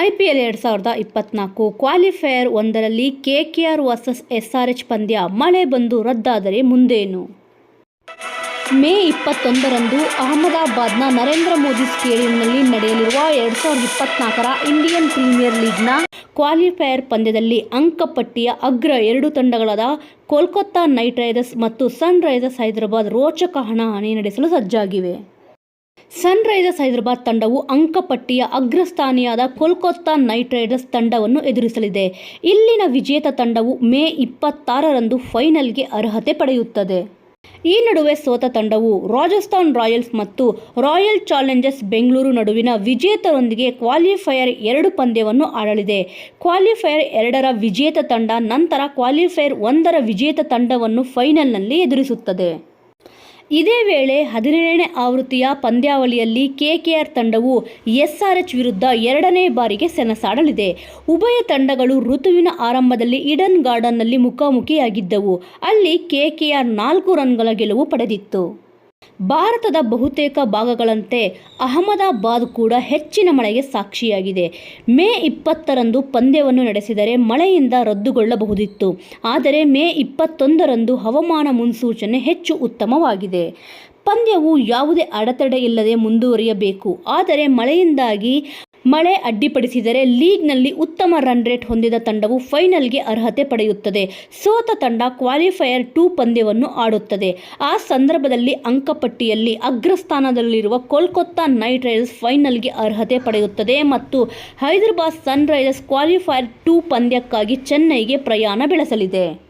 I P L ಎರಡು ಸಾವಿರದ ಇಪ್ಪತ್ನಾಲ್ಕು ಕ್ವಾಲಿಫೈಯರ್ ಒಂದರಲ್ಲಿ K K R versus S R H ಪಂದ್ಯ ಮಳೆ ಬಂದು ರದ್ದಾದರೆ ಮುಂದೇನು? ಮೇ ಇಪ್ಪತ್ತೊಂದರಂದು ಅಹಮದಾಬಾದ್ನ ನರೇಂದ್ರ ಮೋದಿ ಸ್ಟೇಡಿಯಂನಲ್ಲಿ ನಡೆಯಲಿರುವ ಎರಡು ಸಾವಿರದ ಇಪ್ಪತ್ನಾಲ್ಕರ ಇಂಡಿಯನ್ ಪ್ರೀಮಿಯರ್ ಲೀಗ್ನ ಕ್ವಾಲಿಫೈಯರ್ ಪಂದ್ಯದಲ್ಲಿ ಅಂಕಪಟ್ಟಿಯ ಅಗ್ರ ಎರಡು ತಂಡಗಳಾದ ಕೋಲ್ಕತ್ತಾ ನೈಟ್ ರೈಡರ್ಸ್ ಮತ್ತು ಸನ್ ರೈಸರ್ಸ್ ಹೈದರಾಬಾದ್ ರೋಚಕ ಹಣಾಹಣಿ ನಡೆಸಲು ಸಜ್ಜಾಗಿವೆ. ಸನ್ ರೈಸರ್ಸ್ ಹೈದರಾಬಾದ್ ತಂಡವು ಅಂಕಪಟ್ಟಿಯ ಅಗ್ರಸ್ಥಾನಿಯಾದ ಕೋಲ್ಕತ್ತಾ ನೈಟ್ ರೈಡರ್ಸ್ ತಂಡವನ್ನು ಎದುರಿಸಲಿದೆ. ಇಲ್ಲಿನ ವಿಜೇತ ತಂಡವು ಮೇ ಇಪ್ಪತ್ತಾರರಂದು ಫೈನಲ್ಗೆ ಅರ್ಹತೆ ಪಡೆಯುತ್ತದೆ. ಈ ನಡುವೆ ಸೋತ ತಂಡವು ರಾಜಸ್ಥಾನ್ ರಾಯಲ್ಸ್ ಮತ್ತು ರಾಯಲ್ ಚಾಲೆಂಜರ್ಸ್ ಬೆಂಗಳೂರು ನಡುವಿನ ವಿಜೇತರೊಂದಿಗೆ ಕ್ವಾಲಿಫೈಯರ್ ಎರಡು ಪಂದ್ಯವನ್ನು ಆಡಲಿದೆ. ಕ್ವಾಲಿಫೈಯರ್ ಎರಡರ ವಿಜೇತ ತಂಡ ನಂತರ ಕ್ವಾಲಿಫೈಯರ್ ಒಂದರ ವಿಜೇತ ತಂಡವನ್ನು ಫೈನಲ್ನಲ್ಲಿ ಎದುರಿಸುತ್ತದೆ. ಇದೇ ವೇಳೆ ಹದಿನೇಳನೇ ಆವೃತ್ತಿಯ ಪಂದ್ಯಾವಳಿಯಲ್ಲಿ ಕೆಕೆಆರ್ ತಂಡವು ಎಸ್ಆರ್ಎಚ್ ವಿರುದ್ಧ ಎರಡನೇ ಬಾರಿಗೆ ಸೆಣಸಾಡಲಿದೆ. ಉಭಯ ತಂಡಗಳು ಋತುವಿನ ಆರಂಭದಲ್ಲಿ ಇಡನ್ ಗಾರ್ಡನ್ನಲ್ಲಿ ಮುಖಾಮುಖಿಯಾಗಿದ್ದವು. ಅಲ್ಲಿ ಕೆಕೆಆರ್ ನಾಲ್ಕು ರನ್ಗಳ ಗೆಲುವು ಪಡೆದಿತ್ತು. ಭಾರತದ ಬಹುತೇಕ ಭಾಗಗಳಂತೆ ಅಹಮದಾಬಾದ್ ಕೂಡ ಹೆಚ್ಚಿನ ಮಳೆಗೆ ಸಾಕ್ಷಿಯಾಗಿದೆ. ಮೇ ಇಪ್ಪತ್ತರಂದು ಪಂದ್ಯವನ್ನು ನಡೆಸಿದರೆ ಮಳೆಯಿಂದ ರದ್ದುಗೊಳ್ಳಬಹುದಿತ್ತು. ಆದರೆ ಮೇ ಇಪ್ಪತ್ತೊಂದರಂದು ಹವಾಮಾನ ಮುನ್ಸೂಚನೆ ಹೆಚ್ಚು ಉತ್ತಮವಾಗಿದೆ. ಪಂದ್ಯವು ಯಾವುದೇ ಅಡೆತಡೆ ಇಲ್ಲದೆ ಮುಂದುವರಿಯಬೇಕು. ಆದರೆ ಮಳೆಯಿಂದಾಗಿ ಮಳೆ ಅಡ್ಡಿಪಡಿಸಿದರೆ ಲೀಗ್ನಲ್ಲಿ ಉತ್ತಮ ರನ್ ರೇಟ್ ಹೊಂದಿದ ತಂಡವು ಫೈನಲ್ಗೆ ಅರ್ಹತೆ ಪಡೆಯುತ್ತದೆ. ಸೋತ ತಂಡ ಕ್ವಾಲಿಫೈಯರ್ ಟೂ ಪಂದ್ಯವನ್ನು ಆಡುತ್ತದೆ. ಆ ಸಂದರ್ಭದಲ್ಲಿ ಅಂಕಪಟ್ಟಿಯಲ್ಲಿ ಅಗ್ರಸ್ಥಾನದಲ್ಲಿರುವ ಕೋಲ್ಕತ್ತಾ ನೈಟ್ ರೈಡರ್ಸ್ ಫೈನಲ್ಗೆ ಅರ್ಹತೆ ಪಡೆಯುತ್ತದೆ ಮತ್ತು ಹೈದರಾಬಾದ್ ಸನ್ರೈಸರ್ಸ್ ಕ್ವಾಲಿಫೈಯರ್ ಟೂ ಪಂದ್ಯಕ್ಕಾಗಿ ಚೆನ್ನೈಗೆ ಪ್ರಯಾಣ ಬೆಳೆಸಲಿದೆ.